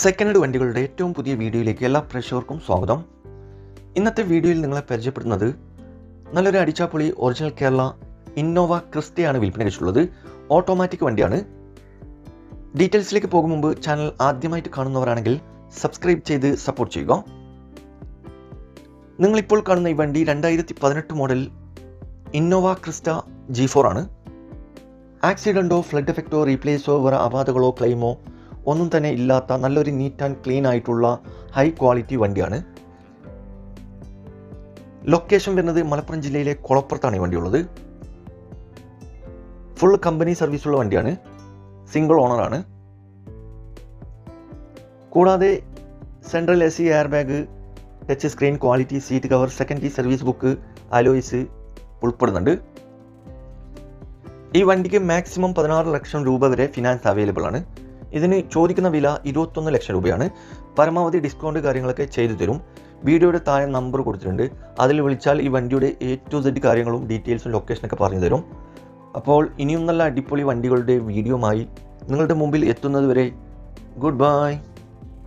Second head വണ്ടികളുടെ ഏറ്റവും പുതിയ വീഡിയോയിലേക്ക് എല്ലാ പ്രേക്ഷകർക്കും സ്വാഗതം. ഇന്നത്തെ വീഡിയോയിൽ നിങ്ങളെ പരിചയപ്പെടുന്നത് നല്ലൊരു അടിച്ചാപ്പൊളി ഒറിജിനൽ കേരള ഇന്നോവ ക്രിസ്റ്റയാണ് വിൽപ്പനയ്ക്കുള്ളത് ഓട്ടോമാറ്റിക് വണ്ടിയാണ്. ഡീറ്റെയിൽസിലേക്ക് പോകും മുമ്പ് ചാനൽ ആദ്യമായിട്ട് കാണുന്നവരാണെങ്കിൽ സബ്സ്ക്രൈബ് ചെയ്ത് സപ്പോർട്ട് ചെയ്യുക. നിങ്ങളിപ്പോൾ കാണുന്ന ഈ വണ്ടി രണ്ടായിരത്തി പതിനെട്ട് model Innova Crysta G four ആണ്. ആക്സിഡന്റോ ഫ്ലഡ് എഫക്റ്റോ റീപ്ലേസോ വേറെ അപാധകളോ ക്ലെയിമോ ഒന്നും തന്നെ ഇല്ലാത്ത നല്ലൊരു നീറ്റ് ആൻഡ് ക്ലീൻ ആയിട്ടുള്ള ഹൈ ക്വാളിറ്റി വണ്ടിയാണ്. ലൊക്കേഷൻ വരുന്നത് മലപ്പുറം ജില്ലയിലെ കുളപ്പുറത്താണ് ഈ വണ്ടിയുള്ളത്. ഫുൾ കമ്പനി സർവീസ് ഉള്ള വണ്ടിയാണ്. സിംഗിൾ ഓണറാണ് കൂടാതെ central A C airbag touch screen quality seat cover second service book alloys ഉൾപ്പെടുന്നുണ്ട്. ഈ വണ്ടിക്ക് മാക്സിമം പതിനാറ് ലക്ഷം രൂപ വരെ ഫിനാൻസ് അവൈലബിൾ ആണ്. ഇതിന് ചോദിക്കുന്ന വില ഇരുപത്തൊന്ന് ലക്ഷം രൂപയാണ്. പരമാവധി ഡിസ്കൗണ്ട് കാര്യങ്ങളൊക്കെ ചെയ്തു തരും. വീഡിയോയുടെ താഴെ നമ്പർ കൊടുത്തിട്ടുണ്ട്. അതിൽ വിളിച്ചാൽ ഈ വണ്ടിയുടെ എ ടു സെഡ് കാര്യങ്ങളും ഡീറ്റെയിൽസും ലൊക്കേഷനൊക്കെ പറഞ്ഞു തരും. അപ്പോൾ ഇനിയും നല്ല അടിപൊളി വണ്ടികളുടെ വീഡിയോമായി നിങ്ങളുടെ മുമ്പിൽ എത്തുന്നത് വരെ ഗുഡ് ബൈ